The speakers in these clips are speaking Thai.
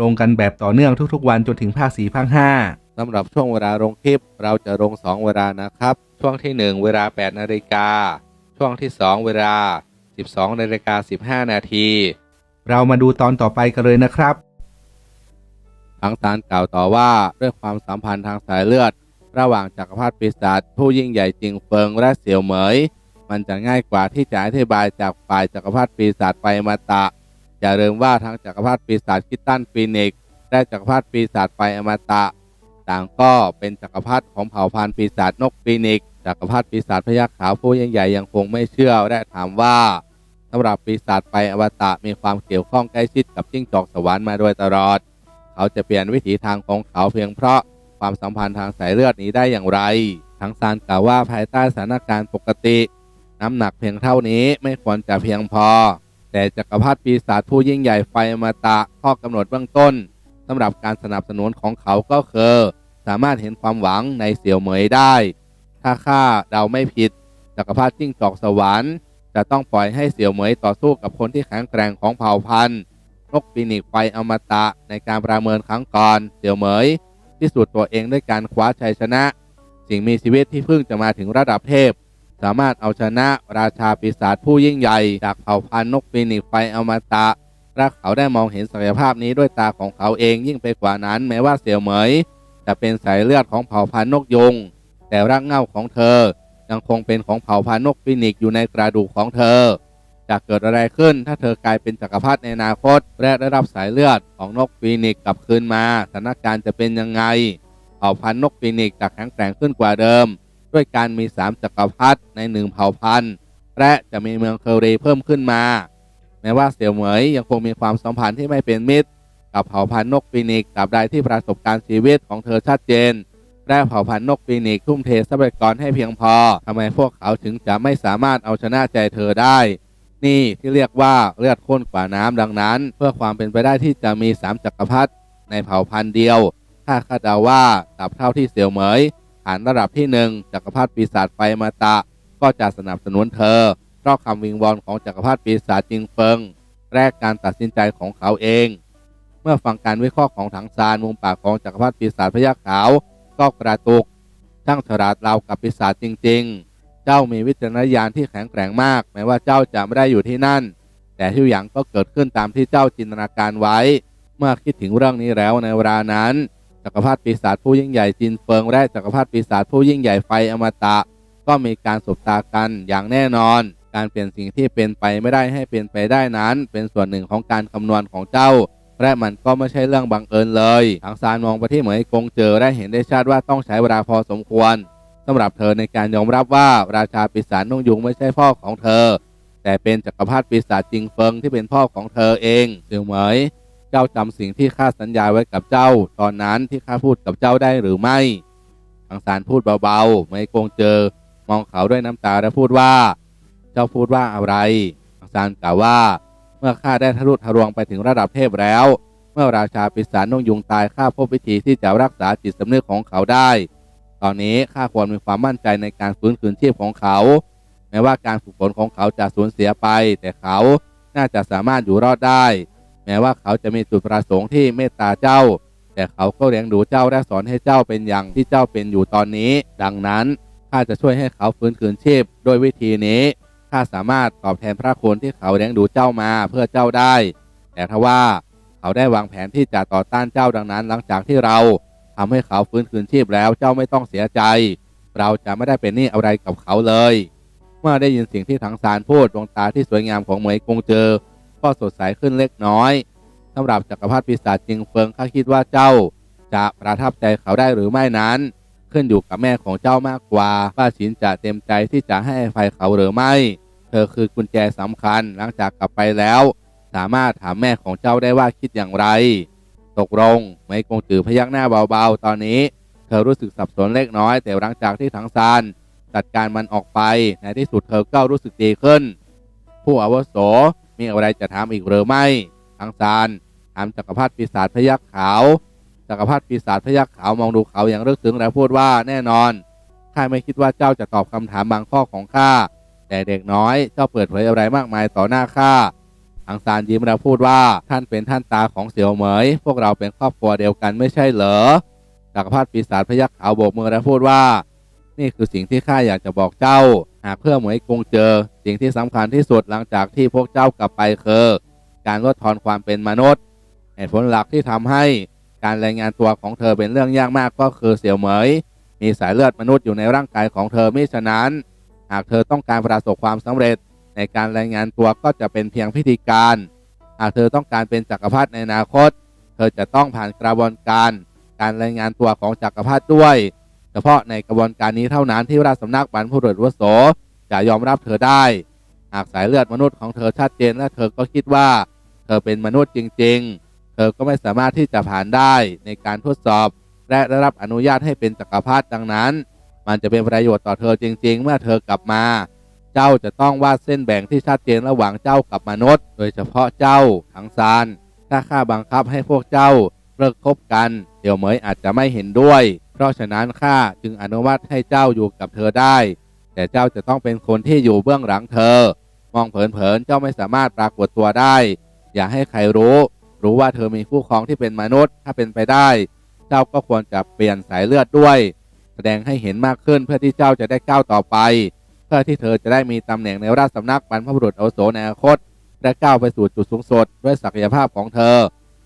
ลงกันแบบต่อเนื่องทุกๆ วันจนถึงภาค4ภาค5สำหรับช่วงเวลาลงคลิป เราจะลง 2 เวลานะครับ ช่วงที่ 1 เวลา 8 นาฬิกา ช่วงที่ 2 เวลา 12 นาฬิกา 15 นาที เรามาดูตอนต่อไปกันเลยนะครับทางสารกล่าวต่อว่าด้วยความสัมพันธ์ทางสายเลือด ระหว่างจักรพรรดิปีศาจผู้ยิ่งใหญ่จริงเฟิงและเสี่ยวเหมย มันจะง่ายกว่าที่จะอธิบายจากฝ่ายจักรพรรดิปีศาจไปมาตะ อย่าลืมว่าทั้งจักรพรรดิปีศาจคิตตันฟีนิกซ์และจักรพรรดิปีศาจไฟอมตะ ต่างก็เป็นจักรพรรดิของเผ่าพันธุ์ปีศาจนกฟีนิกซ์จักรพรรดิปีศาจพยัคฆ์ขาวผู้ยิ่งใหญ่ยังคงไม่เชื่อและถามว่าสำหรับปีศาจไฟอมตะมีความเกี่ยวข้องใกล้ชิดกับจิ้งจอกสวรรค์มาโดยตลอด เขาจะเปลี่ยนวิถีทางของเขาเพียงเพราะความสัมพันธ์ทางสายเลือดนี้ได้อย่างไร ทั้งซานกล่าวว่าภายใต้สถานการณ์ปกติ น้ำหนักเพียงเท่านี้ไม่ควรจะเพียงพอ แต่จักรพรรดิปีศาจผู้ยิ่งใหญ่ไฟอมตะข้อกำหนดเบื้องต้นสำหรับการสนับสนุนของเขาก็คือ สามารถเห็นความหวังในเสี่ยวเหมยได้ ถ้าข้าเดาไม่ผิด จักรพรรดิจิ้งจอกสวรรค์จะต้องปล่อยให้เสี่ยวเหมยต่อสู้กับคนที่แข็งแกร่งของเผ่าพันธุ์นกปีนิกไฟอมตะในการประเมินครั้งก่อนเสี่ยวเหมยพิสูจน์ตัวเองด้วยการคว้าชัยชนะ สิ่งมีชีวิตที่เพิ่งจะมาถึงระดับเทพ สามารถเอาชนะราชาปีศาจผู้ยิ่งใหญ่จากเผ่าพันธุ์นกปีนิกไฟอมตะและเขาได้มองเห็นศักยภาพนี้ด้วยตาของเขาเองยิ่งไปกว่านั้น แม้ว่าเสี่ยวเหมย จะเป็นสายเลือดของเผ่าพันธุ์นกยุงแต่รากเหง้าของเธอ ยังคงเป็นของเผ่าพันธุ์นกฟีนิกซ์อยู่ในกระดูกของเธอจะเกิดอะไรขึ้นถ้าเธอกลายเป็นจักรพรรดิในอนาคตและได้รับสายเลือดของนกฟีนิกกลับคืนมาสถานการณ์จะเป็นยังไงเผ่าพันธุ์นกฟีนิกจะแข็งแกร่งขึ้นกว่าเดิม ด้วยการมี3จักรพรรดิในหนึ่งเผ่าพันธุ์ และจะมีเมืองเคอรีเพิ่มขึ้นมา แม้ว่าเสี่ยวเหมยยังคงมีความสัมพันธ์ที่ไม่เป็นมิตร กับเผ่าพันธุ์นกฟีนิกซ์ตราบใดที่ประสบการณ์ชีวิตของเธอชัดเจนและเผ่าพันธุ์นกฟีนิกซ์ทุ่มเททรัพยากรให้เพียงพอทำไมพวกเขาถึงจะไม่สามารถเอาชนะใจเธอได้ นี่ที่เรียกว่าเลือดข้นกว่าน้ำดังนั้น เพื่อความเป็นไปได้ที่จะมีสามจักรพรรดิในเผ่าพันธุ์เดียว ถ้าคาดเดาว่าตับเท่าที่เสี่ยวเหมย ผ่านระดับที่หนึ่งจักรพรรดิปีศาจไฟมาตะ ก็จะสนับสนุนเธอเพราะคำวิงวอนของจักรพรรดิปีศาจจิงเฟิงแรกการตัดสินใจของเขาเอง เมื่อฟังการวิเคราะห์ของถังซานมุมปากของจักรพรรดิปีศาจพยัคฆ์ขาว ก็กระตุกช่างฉลาดเรากับปีศาจจริง ๆ เจ้ามีวิจารณญาณที่แข็งแกร่งมาก แม้ว่าเจ้าจะไม่ได้อยู่ที่นั่น แต่ทุกอย่างก็เกิดขึ้นตามที่เจ้าจินตนาการไว้ เมื่อคิดถึงเรื่องนี้แล้วในเวลานั้น จักรพรรดิปีศาจผู้ยิ่งใหญ่จินเฟิงและจักรพรรดิปีศาจผู้ยิ่งใหญ่ไฟอมตะ ก็มีการสบตากันอย่างแน่นอน การเปลี่ยนสิ่งที่เป็นไปไม่ได้ให้เป็นไปได้นั้น เป็นส่วนหนึ่งของการคำนวณของเจ้า และมันก็ไม่ใช่เรื่องบังเอิญเลยทางซานมองไปที่เหมยกงเจอได้เห็นได้ชัดว่าต้องใช้เวลาพอสมควรสำหรับเธอในการยอมรับว่าราชาปีศาจนงยุงไม่ใช่พ่อของเธอ แต่เป็นจักรพรรดิปีศาจจิงเฟิงที่เป็นพ่อของเธอเองเสี่ยวเหมย เจ้าจำสิ่งที่ข้าสัญญาไว้กับเจ้า ตอนนั้นที่ข้าพูดกับเจ้าได้หรือไม่ทางซานพูดเบาๆเหมยกงเจอ มองเขาด้วยน้ำตาและพูดว่า เจ้าพูดว่าอะไรทางซานกล่าวว่า เมื่อข้าได้ทะลุทะลวงไปถึงระดับเทพแล้ว เมื่อราชาปีศาจนงยุงตายข้าพบวิธีที่จะรักษาจิตสำนึกของเขาได้ ตอนนี้ข้าควรมีความมั่นใจในการฟื้นคืนชีพของเขา แม้ว่าการฝึกฝนของเขาจะสูญเสียไป แต่เขาน่าจะสามารถอยู่รอดได้ แม้ว่าเขาจะมีจุดประสงค์ที่เมตตาเจ้า แต่เขาก็เลี้ยงดูเจ้าและสอนให้เจ้าเป็นอย่างที่เจ้าเป็นอยู่ตอนนี้ ดังนั้นข้าจะช่วยให้เขาฟื้นคืนชีพด้วยวิธีนี้ข้าสามารถตอบแทนพระคุณที่เขาเลี้ยงดูเจ้ามาเพื่อเจ้าได้ แต่ถ้าว่าเขาได้วางแผนที่จะต่อต้านเจ้าดังนั้น หลังจากที่เราทำให้เขาฟื้นคืนชีพแล้วเจ้าไม่ต้องเสียใจ เราจะไม่ได้เป็นหนี้อะไรกับเขาเลย เมื่อได้ยินสิ่งที่ถังซานพูดดวงตาที่สวยงามของเหมยกงเจอ ก็สดใสขึ้นเล็กน้อยสำหรับจักรพรรดิปีศาจจิงเฟิงข้าคิดว่าเจ้า จะประทับใจเขาได้หรือไม่นั้น ขึ้นอยู่กับแม่ของเจ้ามากกว่าว่าฉินจะเต็มใจที่จะให้อภัยเขาหรือไม่ เธอคือกุญแจสำคัญหลังจากกลับไปแล้ว สามารถถามแม่ของเจ้าได้ว่าคิดอย่างไร ตกลงเหมยกงจือพยักหน้าเบาๆ ตอนนี้ เธอรู้สึกสับสนเล็กน้อย แต่หลังจากที่ถังซานจัดการมันออกไปในที่สุดเธอก็รู้สึกดีขึ้น ผู้อาวุโส มีอะไรจะถามอีกหรือไม่ถังซานถามจักรพรรดิปีศาจพยักขาวจักรพรรดิปีศาจพยักขาวมองดูเขาอย่างลึกซึ้งและพูดว่าแน่นอนข้าไม่คิดว่าเจ้าจะตอบคำถามบางข้อของข้าแต่เด็กน้อยเจ้าเปิดเผยอะไรมากมายต่อหน้าข้าอังซานยิ้มแล้วพูดว่าท่านเป็นท่านตาของเสี่ยวเหมย พวกเราเป็นครอบครัวเดียวกันไม่ใช่เหรอจักรพรรดิปีศาจพยักขาวโบกมือและพูดว่า นี่คือสิ่งที่ข้าอยากจะบอกเจ้า หากเพื่อเหมยกงเจอ สิ่งที่สำคัญที่สุดหลังจากที่พวกเจ้ากลับไปคือการลดทอนความเป็นมนุษย์เหตุผลหลักที่ทำให้การรายงานตัวของเธอเป็นเรื่องยากมากก็คือเสี่ยวเหมย มีสายเลือดมนุษย์อยู่ในร่างกายของเธอมิฉะนั้น หากเธอต้องการประสบความสำเร็จ ในการรายงานตัวก็จะเป็นเพียงพิธีการ หากเธอต้องการเป็นจักรพรรดิในอนาคต เธอจะต้องผ่านกระบวนการ การรายงานตัวของจักรพรรดิด้วย เฉพาะในกระบวนการนี้เท่านั้นที่ราชสำนักบรรพบุรุษวโสจะยอมรับเธอได้ หากสายเลือดมนุษย์ของเธอชัดเจนและเธอก็คิดว่า เธอเป็นมนุษย์จริง ๆ เธอก็ไม่สามารถที่จะผ่านได้ในการทดสอบ และได้รับอนุญาตให้เป็นจักรพรรดิดังนั้น มันจะเป็นประโยชน์ต่อเธอจริง ๆ เมื่อเธอกลับมา เจ้าจะต้องวาดเส้นแบ่งที่ชัดเจนระหว่างเจ้ากับมนุษย์ โดยเฉพาะเจ้าทั้งซานถ้าข้าบังคับให้พวกเจ้าเลิกคบกัน เดี๋ยวเหมยอาจจะไม่เห็นด้วย เพราะฉะนั้นข้าจึงอนุมัติให้เจ้าอยู่กับเธอได้ แต่เจ้าจะต้องเป็นคนที่อยู่เบื้องหลังเธอ มองเผินๆเจ้าไม่สามารถปรากฏตัวได้ อย่าให้ใครรู้ รู้ว่าเธอมีคู่ครองที่เป็นมนุษย์ถ้าเป็นไปได้ เจ้าก็ควรจะเปลี่ยนสายเลือดด้วย แสดงให้เห็นมากขึ้นเพื่อที่เจ้าจะได้ก้าวต่อไป เพื่อที่เธอจะได้มีตำแหน่งในราชสำนักบรรพบุรุษอาวุโสในอนาคตและก้าวไปสู่จุดสูงสุดด้วยศักยภาพของเธอ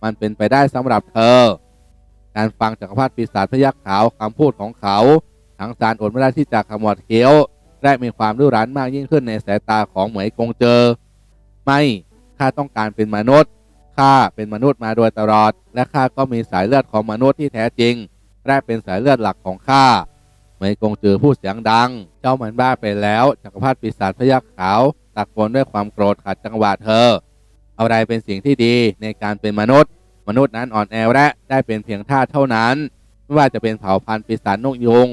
มันเป็นไปได้สำหรับเธอ การฟังจักรพรรดิปีศาจพยักขาวคำพูดของเขาทั้งสารอดไม่ได้ที่จะขมวดเคี้ยวและมีความรุรั้นมากยิ่งขึ้นในสายตาของเหมยกงเจอ ไม่ข้าต้องการเป็นมนุษย์ข้าเป็นมนุษย์มาโดยตลอด และข้าก็มีสายเลือดของมนุษย์ที่แท้จริงและเป็นสายเลือดหลักของข้าเหมยกงเจอพูดเสียงดัง เจ้ามันบ้าไปแล้วจักรพรรดิปีศาจพยักขาวตะโกนด้วยความโกรธขัดจังหวะเธออะไรเป็นสิ่งที่ดีในการเป็นมนุษย์ มนุษย์นั้นอ่อนแอและได้เป็นเพียงทาสเท่านั้น ไม่ว่าจะเป็นเผ่าพันธุ์ปีศาจนกยุง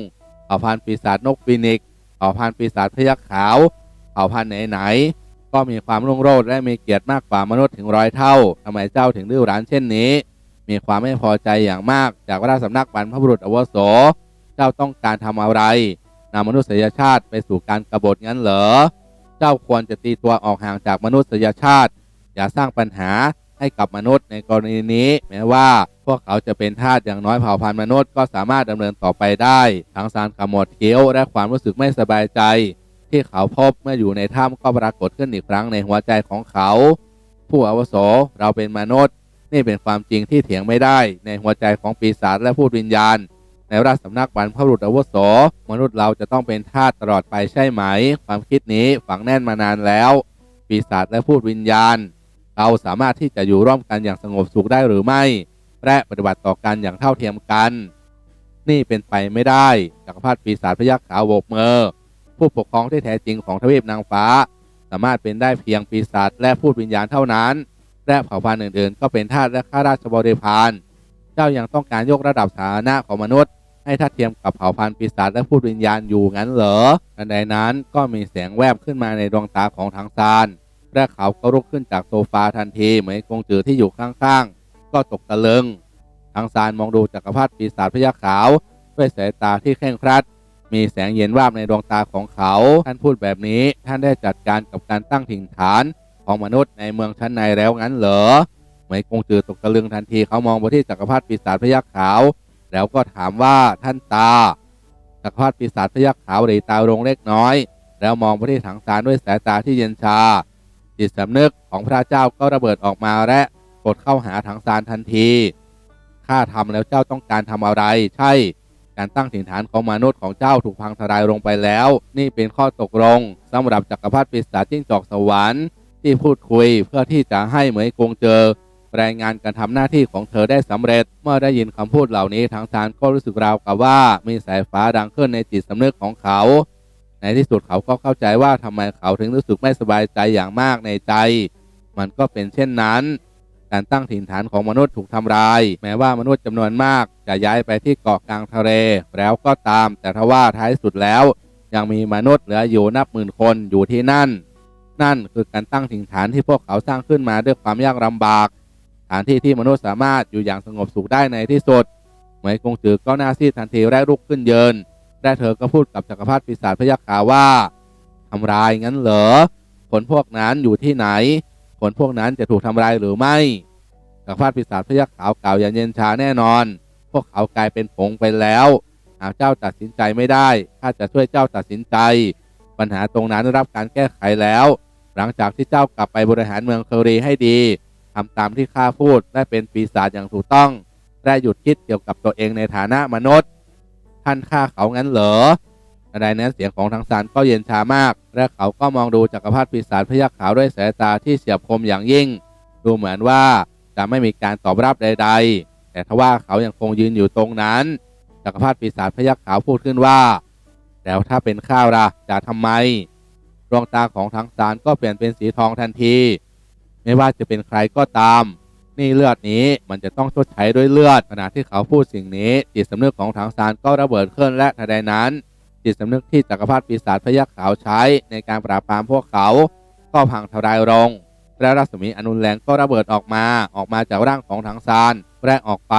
เผ่าพันธุ์ปีศาจนกฟีนิกเผ่าพันธุ์ปีศาจพยักขาว เผ่าพันธุ์ไหนๆก็มีความรุ่งโรจน์และมีเกียรติมากกว่ามนุษย์ถึงร้อยเท่าทำไมเจ้าถึงดื้อรั้นเช่นนี้ มีความไม่พอใจอย่างมาก จากราชสำนักบรรพบุรุษอวโส เจ้าต้องการทำอะไรนำมนุษยชาติไปสู่การกบฏงั้นเหรอ เจ้าควรจะตีตัวออกห่างจากมนุษยชาติ อย่าสร้างปัญหาให้กับมนุษย์ในกรณีนี้ แม้ว่าพวกเขาจะเป็นทาสอย่างน้อยเผ่าพันธุ์มนุษย์ก็สามารถดำเนินต่อไปได้ทั้งสารขมวดเคี้ยวและความรู้สึกไม่สบายใจ ที่เขาพบเมื่ออยู่ในถ้ำก็ปรากฏขึ้นอีกครั้งในหัวใจของเขา ผู้อาวุโสเราเป็นมนุษย์ นี่เป็นความจริงที่เถียงไม่ได้ ในหัวใจของปีศาจและพูดวิญญาณ ในราชสำนักบรรพบุรุษอาวุโสมนุษย์เราจะต้องเป็นทาสตลอดไปใช่ไหม ความคิดนี้ฝังแน่นมานานแล้ว ปีศาจและพูดวิญญาณ เราสามารถที่จะอยู่ร่วมกันอย่างสงบสุขได้หรือไม่ และปฏิบัติต่อกันอย่างเท่าเทียมกัน นี่เป็นไปไม่ได้จักรพรรดิปีศาจพยักขาวโบกมือผู้ปกครองที่แท้จริงของทวีปนางฟ้า สามารถเป็นได้เพียงปีศาจและพูดวิญญาณเท่านั้น และเผ่าพันธุ์อื่นๆ ก็เป็นทาสและข้าราชบริพารเจ้ายังต้องการยกระดับฐานะของมนุษย์ ให้ทัดเทียมกับเผ่าพันธุ์ปีศาจและพูดวิญญาณอยู่งั้นเหรอทันใดนั้นก็มีแสงแวบขึ้นมาในดวงตาของทางซาน และเขาก็ลุกขึ้นจากโซฟาทันทีเหมือนกงจือที่อยู่ข้างๆ ก็ตกตะลึงทางซานมองดูจักรพรรดิปีศาจพยักขาว ด้วยสายตาที่เคร่งครัด มีแสงเย็นวาบในดวงตาของเขา ท่านพูดแบบนี้ท่านได้จัดการกับการตั้งถิ่นฐานของมนุษย์ในเมืองชั้นในแล้วงั้นเหรอเหมยกงจือตกตะลึงทันทีเขามองไปที่จักรพรรดิปีศาจพยักขาว แล้วก็ถามว่าท่านตาจักรพรรดิปีศาจพยักขาวหรีตาลงเล็กน้อย แล้วมองไปที่ถังซานด้วยสายตาที่เย็นชา จิตสำนึกของพระเจ้าก็ระเบิดออกมาและกดเข้าหาถังซานทันที ข้าทำแล้วเจ้าต้องการทำอะไร ใช่ การตั้งถิ่นฐานของมนุษย์ของเจ้าถูกพังทลายลงไปแล้ว นี่เป็นข้อตกลงสำหรับจักรพรรดิปีศาจจิ้งจอกสวรรค์ที่พูดคุยเพื่อที่จะให้เหมยกงเจอรายงานการทำหน้าที่ของเธอได้สำเร็จ เมื่อได้ยินคำพูดเหล่านี้ทางซานก็รู้สึกราวกับว่ามีสายฟ้าดังขึ้นในจิตสำนึกของเขา ในที่สุดเขาก็เข้าใจว่าทำไมเขาถึงรู้สึกไม่สบายใจอย่างมากในใจ มันก็เป็นเช่นนั้น การตั้งถิ่นฐานของมนุษย์ถูกทำลาย แม้ว่ามนุษย์จำนวนมากจะย้ายไปที่เกาะกลางทะเล แล้วก็ตาม แต่ทว่าท้ายสุดแล้ว ยังมีมนุษย์เหลืออยู่นับหมื่นคนอยู่ที่นั่น นั่นคือการตั้งถิ่นฐานที่พวกเขาสร้างขึ้นมาด้วยความยากลำบากฐานที่ที่มนุษย์สามารถอยู่อย่างสงบสุขได้ในที่สุดเหมยกงจือก็หน้าซีดทันทีและลุกขึ้นยืน และเธอก็พูดกับจักรพรรดิปีศาจพยัคฆ์ขาวว่าทำลายงั้นเหรอคนพวกนั้นอยู่ที่ไหนคนพวกนั้นจะถูกทำลายหรือไม่จักรพรรดิปีศาจพยัคฆ์ขาวกล่าวอย่างเย็นชาแน่นอน พวกเขากลายเป็นผงไปแล้วหากเจ้าตัดสินใจไม่ได้ข้าจะช่วยเจ้าตัดสินใจ ปัญหาตรงนั้นได้รับการแก้ไขแล้ว หลังจากที่เจ้ากลับไปบริหารเมืองเคอรีให้ดีทำตามที่ข้าพูดและเป็นปีศาจอย่างถูกต้องและหยุดคิดเกี่ยวกับตัวเองในฐานะมนุษย์ ท่านฆ่าเขางั้นเหรออะไรนั้นเสียงของทางซานก็เย็นชามาก และเขาก็มองดูจักรพรรดิปีศาจพยัคฆ์ขาวด้วยสายตาที่เฉียบคมอย่างยิ่ง ดูเหมือนว่าจะไม่มีการตอบรับใด ๆ แต่ทว่าเขายังคงยืนอยู่ตรงนั้น จักรพรรดิปีศาจพยัคฆ์ขาวพูดขึ้นว่า แล้วถ้าเป็นข้าวล่ะจะทำไม ดวงตาของทางซานก็เปลี่ยนเป็นสีทองทันที ไม่ว่าจะเป็นใครก็ตาม นี่เลือดนี้ มันจะต้องชดใช้ด้วยเลือดขณะที่เขาพูดสิ่งนี้ จิตสำนึกของทางซานก็ระเบิดขึ้นและทันใดนั้น จิตสำนึกที่จักรพรรดิปีศาจพยัคฆ์ขาวใช้ในการปราบปรามพวกเขา ก็พังทลายลงและรัศมีอนุนแรงก็ระเบิดออกมาออกมาจากร่างของทางซานแรกออกไป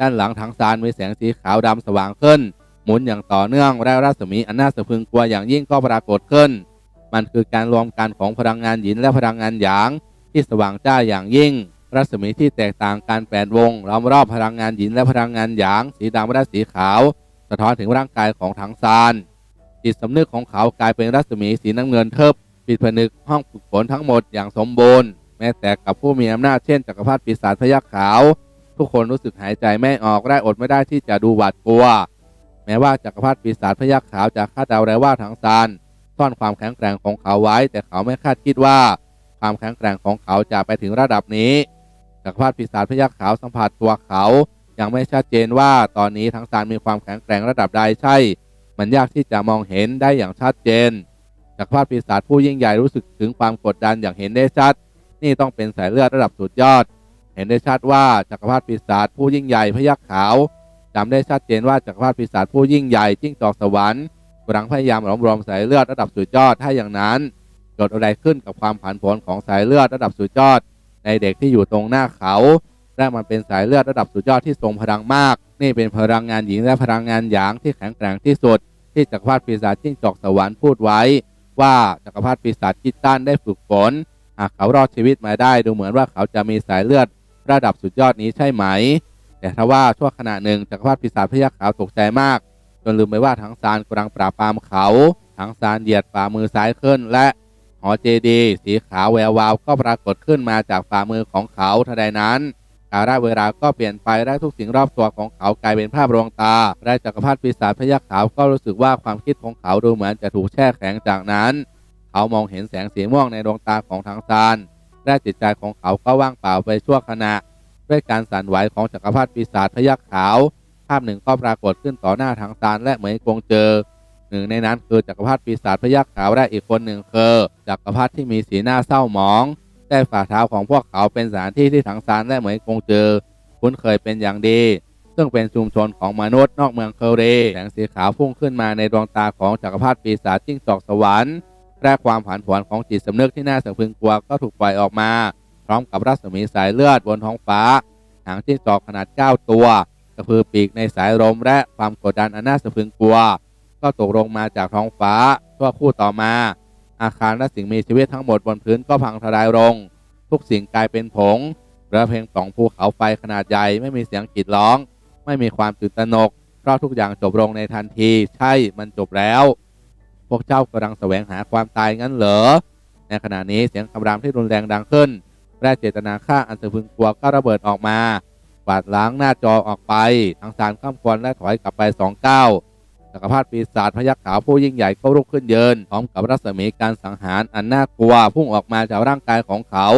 ด้านหลังทางซานมีแสงสีขาวดำสว่างขึ้น หมุนอย่างต่อเนื่องและรัศมีอันน่าสะพึงกลัวอย่างยิ่งก็ปรากฏขึ้น มันคือการรวมกันของพลังงานหยินและพลังงานหยางที่สว่างจ้าอย่างยิ่ง รัศมีที่แตกต่างกันแปดวงล้อมรอบพลังงานหยินและพลังงานหยาง สีดำและสีขาว สะท้อนถึงร่างกายของถังซานจิตสำนึกของเขากลายเป็นรัศมีสีน้ำเงินเทิบปิดผนึกห้องฝึกฝนทั้งหมดอย่างสมบูรณ์ แม้แต่กับผู้มีอำนาจเช่นจักรพรรดิปีศาจพยัคฆ์ขาว ทุกคนรู้สึกหายใจไม่ออกและอดไม่ได้ที่จะดูหวาดกลัว แม้ว่าจักรพรรดิปีศาจพยัคฆ์ขาวจะคาดเดาได้ว่าถังซานซ่อนความแข็งแกร่งของเขาไว้ แต่เขาไม่คาดคิดว่า ความแข็งแกร่งของเขาจะไปถึงระดับนี้ จักรพรรดิปีศาจพยัคฆ์ขาวสัมผัสตัวเขา ยังไม่ชัดเจนว่าตอนนี้ถังซานมีความแข็งแกร่งระดับใดใช่ มันยากที่จะมองเห็นได้อย่างชัดเจนจักรพรรดิปีศาจผู้ยิ่งใหญ่รู้สึกถึงความกดดันอย่างเห็นได้ชัด นี่ต้องเป็นสายเลือดระดับสุดยอด เห็นได้ชัดว่าจักรพรรดิปีศาจผู้ยิ่งใหญ่พยัคฆ์ขาวจำได้ชัดเจนว่าจักรพรรดิปีศาจผู้ยิ่งใหญ่จิ้งจอกสวรรค์กำลังพยายามหลอมรวมสายเลือดระดับสุดยอดถ้าอย่างนั้นเกิดอะไรขึ้นกับความผันผวนของสายเลือดระดับสุดยอด ในเด็กที่อยู่ตรงหน้าเขา และมันเป็นสายเลือดระดับสุดยอดที่ทรงพลังมาก นี่เป็นพลังงานหญิงและพลังงานหยางที่แข็งแกร่งที่สุด ที่จักรพรรดิปีศาจจิ้งจอกสวรรค์พูดไว้ ว่าจักรพรรดิปีศาจกิตตันได้ฝึกฝนหากเขารอดชีวิตมาได้ดูเหมือนว่าเขาจะมีสายเลือดระดับสุดยอดนี้ใช่ไหม แต่ทว่าชั่วขณะหนึ่งจักรพรรดิปีศาจพยัคฆ์ขาวตกใจมาก จนลืมไปว่าทั้งซานกำลังปราบปรามเขาทั้งซานเหยียดฝ่ามือซ้ายขึ้นและ หอเจดีสีขาวแวววาวก็ปรากฏขึ้นมาจากฝ่ามือของเขาทันใดนั้นกาลเวลาก็เปลี่ยนไปและทุกสิ่งรอบตัวของเขากลายเป็นภาพลวงตาและจักรพรรดิปีศาจพยัคฆ์ขาวก็รู้สึกว่าความคิดของเขาดูเหมือนจะถูกแช่แข็งจากนั้น เขามองเห็นแสงสีม่วงในดวงตาของทางซานและจิตใจของเขาก็ว่างเปล่าไปชั่วขณะ ด้วยการสั่นไหวของจักรพรรดิปีศาจพยัคฆ์ขาว ภาพหนึ่งก็ปรากฏขึ้นต่อหน้าทางซานและเหมยกงเจอ หนึ่งในนั้นคือจักรพรรดิปีศาจพยัคฆ์ขาวและอีกคนหนึ่งคือจักรพรรดิที่มีสีหน้าเศร้าหมอง แต่ฝ่าเท้าของพวกเขาเป็นสถานที่ที่ทางซานและเหมยกงเจอ คุ้นเคยเป็นอย่างดี ซึ่งเป็นชุมชนของมนุษย์นอกเมืองเคอเรแสงสีขาวพุ่งขึ้นมาในดวงตาของจักรพรรดิปีศาจจิ้งจอกสวรรค์และความผันผวนของจิตสำนึกที่น่าสะพึงกลัวก็ถูกปล่อยออกมา พร้อมกับรัศมีสายเลือดบนท้องฟ้าหางจิ้งจอกขนาด 9 ตัวกระพือปีกในสายลมและความกดดันอันน่าสะพึงกลัว ก็ตกลงมาจากท้องฟ้าชั่วคู่ต่อมา อาคารและสิ่งมีชีวิตทั้งหมดบนพื้นก็พังทลายลง ทุกสิ่งกลายเป็นผงเหลือเพียงสองภูเขาไฟขนาดใหญ่ไม่มีเสียงกรีดร้อง ไม่มีความตื่นตระหนก เพราะทุกอย่างจบลงในทันที ใช่มันจบแล้ว พวกเจ้ากำลังแสวงหาความตายงั้นเหรอในขณะนี้เสียงคำรามที่รุนแรงดังขึ้นและเจตนาฆ่าอันสะพึงกลัวก็ระเบิดออกมากวาดล้างหน้าจอออกไปทั้งสารข้ามควรและถอยกลับไปสองก้าว จักรพรรดิปีศาจพยัคฆ์ขาวผู้ยิ่งใหญ่ก็ลุกขึ้นยืนพร้อมกับรัศมีการสังหารอันน่ากลัวพุ่งออกมาจากร่างกายของเขา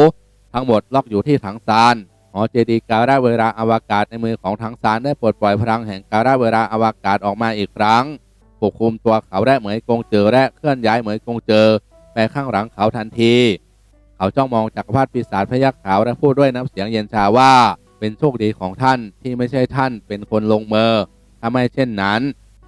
ทั้งหมดล็อกอยู่ที่ถังซานหอเจดีการาเวลาอวกาศในมือของถังซานได้ปลดปล่อยพลังแห่งการาเวลาอวกาศออกมาอีกครั้งปกคลุมตัวเขาและเหมยกงเจอและเคลื่อนย้ายเหมยกงเจอไปข้างหลังเขาทันที เขาจ้องมองจักรพรรดิปีศาจพยักขาวและพูดด้วยน้ำเสียงเย็นชาว่า เป็นโชคดีของท่านที่ไม่ใช่ท่านเป็นคนลงมือถ้าไม่เช่นนั้น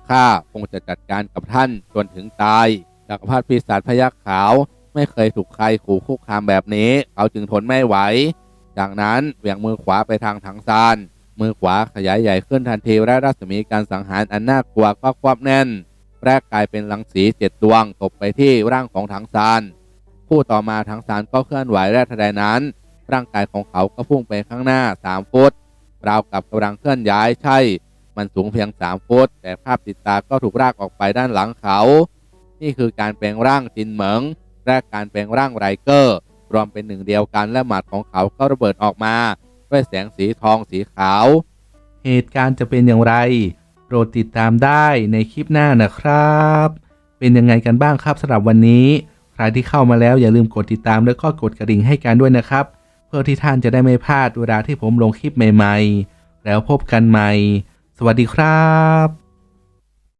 ข้าคงจะจัดการกับท่านจนถึงตายจักรพรรดิปีศาจพยักขาว ไม่เคยถูกใครขู่คุกคามแบบนี้ เขาจึงทนไม่ไหว จากนั้นเหวี่ยงมือขวาไปทางถังซาน มือขวาขยายใหญ่ขึ้นทันทีและรัศมีการสังหารอันน่ากลัวก็ควบแน่น แรกกลายเป็นรังสีเจ็ดดวงตกไปที่ร่างของถังซานผู้ต่อมาถังซานก็เคลื่อนไหวและทันใดนั้น ร่างกายของเขาก็พุ่งไปข้างหน้า3ฟุตราวกับกำลังเคลื่อนย้ายใช่ มันสูงเพียง 3 ฟุต แต่ภาพติดตาก็ถูกรากออกไปด้านหลังเขา นี่คือการแปลงร่างจินเหมิงและการแปลงร่างไรเกอร์ รวมเป็นหนึ่งเดียวกันและหมัดของเขาก็ระเบิดออกมา ด้วยแสงสีทองสีขาว เหตุการณ์จะเป็นอย่างไรโปรดติดตามได้ในคลิปหน้านะครับ เป็นยังไงกันบ้างครับสำหรับวันนี้ ใครที่เข้ามาแล้วอย่าลืมกดติดตามแล้วก็กดกระดิ่งให้กันด้วยนะครับ เพื่อที่ท่านจะได้ไม่พลาดเวลาที่ผมลงคลิปใหม่ ๆ แล้วพบกันใหม่ วัสดีครับ